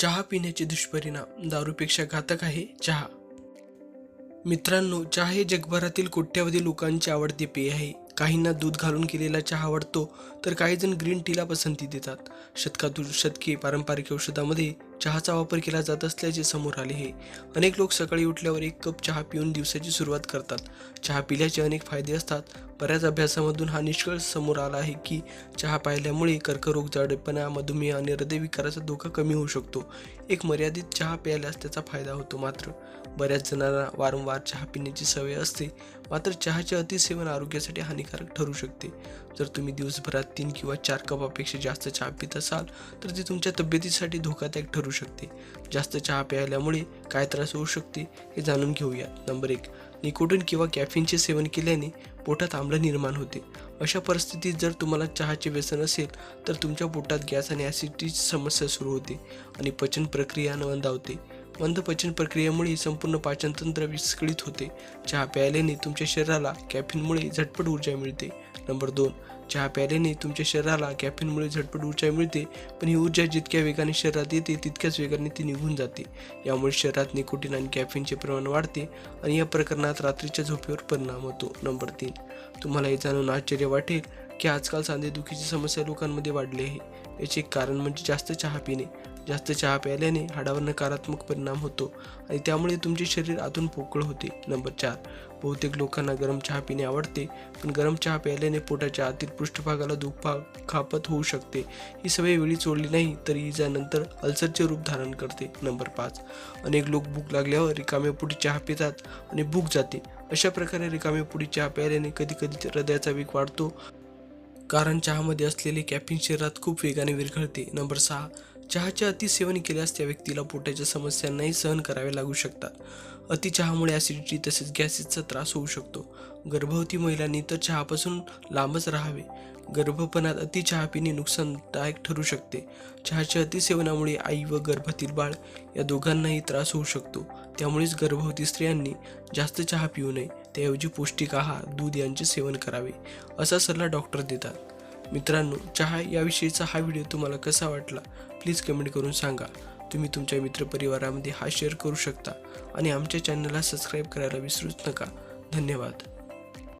चहा पिण्याचे दुष्परिणाम दारूपेक्षा घातक आहे चहा. मित्रांनो चहा हे जगभरातील कोट्यावधी लोकांचे आवडते पेय आहे. काहींना दूध घालून केलेला चहा आवडतो तर काही जण ग्रीन टीला पसंती देतात. शतकातून शतके पारंपरिक औषधामध्ये चहाचा वापर केला जात असल्याचे समोर आले आहे. अनेक लोक सकाळी उठल्यावर एक कप चहा पिऊन दिवसाची सुरुवात करतात. चहा पिल्याचे अनेक फायदे असतात. बऱ्याच अभ्यासामधून हा निष्कर्ष समोर आला आहे की चहा पाहिल्यामुळे कर्करोग जाडेपणा मधुमेह आणि हृदयविकाराचा धोका कमी होऊ शकतो. एक मर्यादित चहा प्यायल्यास त्याचा फायदा होतो मात्र. बऱ्याच जणांना वारंवार चहा पिण्याची सवय असते. मात्र चहाचे अतिसेवन आरोग्यासाठी हानिकारक ठरू शकते. जर तुम्ही दिवसभरात तीन किंवा चार कपापेक्षा जास्त चहा पित असाल तर ते तुमच्या तब्येतीसाठी धोकादायक ठरू शकते. जास्त चहा प्यायल्यामुळे काय त्रास होऊ शकते हे जाणून घेऊया. नंबर एक निकोटीन किंवा कॅफिनचे सेवन केल्याने पोटात आम्ल निर्माण होते. अशा परिस्थितीत जर तुम्हाला चहाचे व्यसन असेल तर तुमच्या पोटात गॅस आणि ॲसिडची समस्या सुरू होते आणि पचन प्रक्रिया नवंदावते मंद पचन प्रक्रियेमुळे संपूर्ण पाचनतंत्र विस्कळीत होते. चहा प्यायल्याने तुमच्या शरीराला कॅफिनमुळे झटपट ऊर्जा मिळते. नंबर दोन चहा प्यायल्याने तुमच्या शरीराला कॅफिनमुळे झटपट ऊर्जा मिळते पण ही ऊर्जा जितक्या वेगाने शरीरात येते तितक्याच वेगाने ती निघून जाते. यामुळे शरीरात निकोटीन आणि कॅफिनचे प्रमाण वाढते आणि या प्रकरणात रात्रीच्या झोपेवर परिणाम होतो. नंबर तीन तुम्हाला हे जाणून आश्चर्य वाटेल की आजकाल सांधेदुखीची समस्या लोकांमध्ये वाढली आहे. याचे कारण म्हणजे जास्त चहा पिणे. जास्त चहा प्यायल्याने हाडावर नकारात्मक परिणाम होतो आणि त्यामुळे तुमचे शरीर आतून पोकळ होते. नंबर चार. बहुतेक लोकांना गरम चहा पिणे आवडते पण गरम चहा प्यायल्याने पोटाच्या आतील पृष्ठभागाला दुखापत होऊ शकते. ही सवय वेळी सोडली नाही तर इजा नंतर अल्सरचे रूप धारण करते. नंबर पाच. अनेक लोक भूक लागल्यावर रिकाम्या पुढी चहा पितात आणि भूक जाते. अशा प्रकारे रिकाम्या पुढी चहा प्यायल्याने कधी कधी हृदयाचा वेग वाढतो कारण चहामध्ये असलेले कॅफिन शरीरात खूप वेगाने विरघळते. नंबर सहा. चहाचे अतिसेवन केल्यास त्या व्यक्तीला पोटाच्या समस्यांनाही सहन करावे लागू शकतात. अति चहामुळे ॲसिडिटी तसेच गॅसेसचा त्रास होऊ शकतो. गर्भवती महिलांनी तर चहापासून लांबच राहावे. गर्भपणात अति चहा पिणे नुकसानदायक ठरू शकते. चहाच्या अतिसेवनामुळे आई व गर्भातील बाळ या दोघांनाही त्रास होऊ शकतो. त्यामुळेच गर्भवती स्त्रियांनी जास्त चहा पिऊ नये. त्याऐवजी पौष्टिक आहार दूध यांचे सेवन करावे असा सल्ला डॉक्टर देतात. मित्रांनो चहा याविषयीचा हा व्हिडिओ तुम्हाला कसा वाटला? प्लीज कमेंट करून सांगा. तुम्ही तुमच्या मित्रपरिवारामध्ये हा शेअर करू शकता. आणि आमच्या चॅनलला सबस्क्राईब करायला विसरूच नका. धन्यवाद.